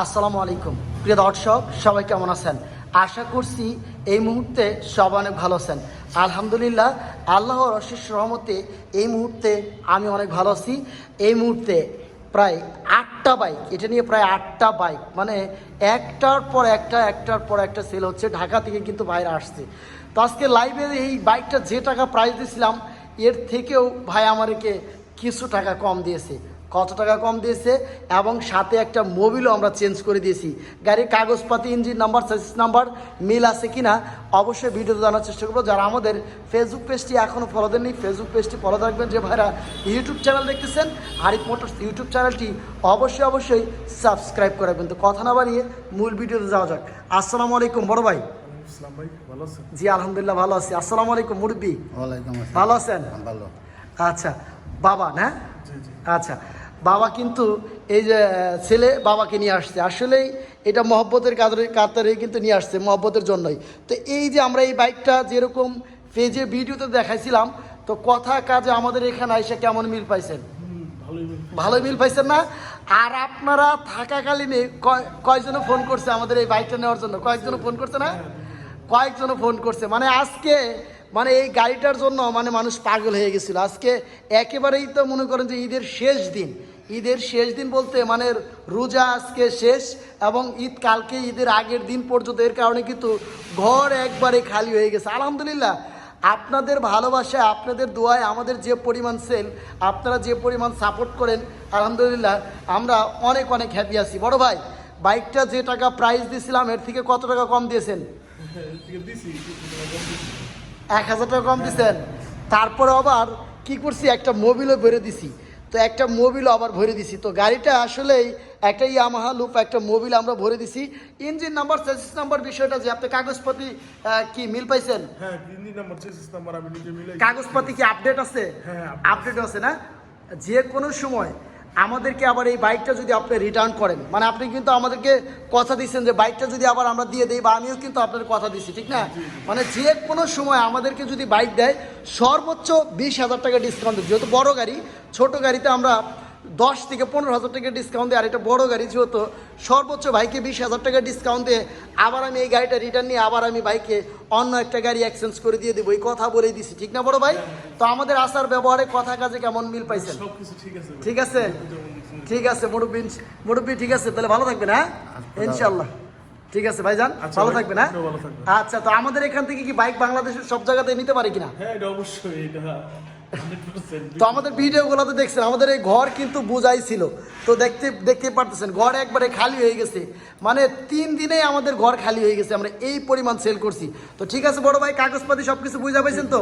আসসালামু আলাইকুম। প্রিয় দর্শক, সবাই কেমন আছেন? আশা করছি এই মুহূর্তে সবাই অনেক ভালো আছেন। আলহামদুলিল্লাহ, আল্লাহর অশেষ রহমতে এই মুহূর্তে আমি অনেক ভালো আছি। এই মুহূর্তে প্রায় আটটা বাইক, এটা নিয়ে প্রায় আটটা বাইক মানে একটার পর একটা, একটার পর একটা সেল হচ্ছে। ঢাকা থেকে কিন্তু বাইরে আসছে। তো আজকে লাইভে এই বাইকটা যে টাকা প্রাইস দিয়েছিলাম, এর থেকেও ভাই আমাদেরকে কিছু টাকা কম দিয়েছে। কত টাকা কম দিয়েছে? এবং সাথে একটা মোবিলও আমরা চেঞ্জ করে দিয়েছি। গাড়ির কাগজপাতি ইঞ্জিন নাম্বার সার্ভিস নাম্বার মিল আছে কিনা? অবশ্যই ভিডিওতে জানার চেষ্টা করব। যারা আমাদের ফেসবুক পেজটি এখনও ফলো দেননি ফেসবুক পেজটি ফলো রাখবেন যে ভাইরা ইউটিউব চ্যানেল দেখতেছেন হারিফ মোটরস ইউটিউব চ্যানেলটি অবশ্যই অবশ্যই সাবস্ক্রাইব করে রাখবেন। তো কথা না বাড়িয়ে মূল ভিডিওতে যাওয়া যাক। আসসালামু আলাইকুম বড় ভাই। ইসলাম ভাই ভালো আছেন? জি আলহামদুলিল্লাহ ভালো আছি। আসসালামু আলাইকুম মুরব্বী। ভালো আছেন? ভালো। আচ্ছা বাবা না? জি জি। আচ্ছা বাবা কিন্তু এই যে, ছেলে বাবাকে নিয়ে আসছে। আসলেই এটা মহব্বতের কাতারে কাতারে কিন্তু নিয়ে আসছে, মহব্বতের জন্যই। তো এই যে আমরা এই বাইকটা যেরকম পেজে ভিডিওতে দেখাইছিলাম, তো কথা কাজে আমাদের এখানে এসে কেমন মিল পাইছেন? ভালোই মিল পাইছেন। না? আর আপনারা থাকাকালীনে কয় কয়জনে ফোন করছে আমাদের এই বাইকটা নেওয়ার জন্য? কয়েকজনে ফোন করছে না? কয়েকজনে ফোন করছে। মানে আজকে মানে এই গাড়িটার জন্য মানে মানুষ পাগল হয়ে গেছিল। আজকে একেবারেই তো মনে করেন যে ঈদের শেষ দিন। ঈদের শেষ দিন বলতে মানে রোজা আজকে শেষ এবং ঈদ কালকে ঈদের আগের দিন পর্যন্ত। এর কারণে কিন্তু ঘর একবারে খালি হয়ে গেছে। আলহামদুলিল্লাহ, আপনাদের ভালোবাসায় আপনাদের দোয়ায় আমাদের যে পরিমাণ সেল, আপনারা যে পরিমাণ সাপোর্ট করেন, আলহামদুলিল্লাহ, আমরা অনেক অনেক হ্যাপি আছি। বড় ভাই, বাইকটা যে টাকা প্রাইস দিয়েছিলাম এর থেকে কত টাকা কম দিয়েছেন। এক হাজার টাকা কম দিয়েছেন। তারপরে আবার কি করছি, একটা মোবিলও ভরে দিছি। তো একটা মোবিল আবার ভরে দিছি। তো গাড়িটা আসলেই একটা ইয়ামাহা লুপ একটা মোবিল আমরা ভরে দিছি। ইঞ্জিন নাম্বার চেসিস নাম্বার বিষয়টা যে আপনি কাগজপাতি কি মিল পাইছেন? হ্যাঁ গিন্নি নাম্বার চেসিস নাম্বার আমি নিজে মিলাই কাগজপাতি কি আপডেট আছে? হ্যাঁ, আপডেট আছে না? যে কোনো সময় আমাদেরকে আবার এই বাইকটা যদি আপনি রিটার্ন করেন মানে আপনি কিন্তু আমাদেরকে কথা দিচ্ছেন যে বাইকটা যদি আবার আমরা দিয়ে দিই, বা আমিও কিন্তু আপনার কথা দিচ্ছি, ঠিক না? মানে যে কোনো সময় আমাদেরকে যদি বাইক দেয়, সর্বোচ্চ বিশ হাজার টাকা ডিসকাউন্ট যেহেতু বড় গাড়ি, ছোট গাড়িতে আমরা দশ থেকে পনেরো হাজার টাকা ডিসকাউন্ট দেয়। আর এটা বড় গাড়ি যেহেতু সর্বোচ্চ বাইকে বিশ হাজার টাকা ডিসকাউন্ট দিয়ে। আবার আমি এই গাড়িটা রিটার্ন নিয়ে আবার আমি বাইকে অন্য একটা গাড়ি এক্সচেঞ্জ করে দিয়ে দেবো। এই কথা বলেই দিছি ঠিক না বড় ভাই? তো আমাদের আসার ব্যবহারে কথা কাজে কেমন মিল পাইছেন? ঠিক আছে ঠিক আছে? ঠিক আছে মুরব্বী মুরব্বী ঠিক আছে। তাহলে ভালো থাকবেন হ্যাঁ? ইনশাল্লাহ ঠিক আছে ভাইজান আচ্ছা ভালো ভাই, থাকবেন হ্যাঁ? ভালো থাকবেন। আচ্ছা তো আমাদের এখান থেকে কি বাইক বাংলাদেশের সব জায়গাতে নিতে পারি কিনা? হ্যাঁ এটা অবশ্যই এটা 100% তো আমাদের ভিডিওগুলোতে দেখছেন, আমাদের এই ঘর কিন্তু বোঝাই তো দেখতে দেখতে পারতেছেন, ঘর একবারে খালি হয়ে গেছে। মানে তিন দিনে আমাদের ঘর খালি হয়ে গেছে, আমরা এই পরিমাণ সেল করছি। তো ঠিক আছে, বড় ভাই, কাগজপাতি সব কিছু বুঝা পাইছেন তো?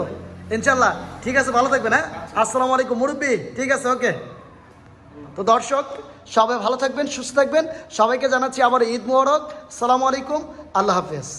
ইনশাল্লাহ ঠিক আছে, ভালো থাকবেন হ্যাঁ? আসসালামু আলাইকুম, মুরব্বী। ঠিক আছে, ওকে। তো দর্শক, সবাই ভালো থাকবেন, সুস্থ থাকবেন। সবাইকে জানাচ্ছি আবার ঈদ মোবারক। সালামু আলাইকুম, আল্লাহ হাফেজ।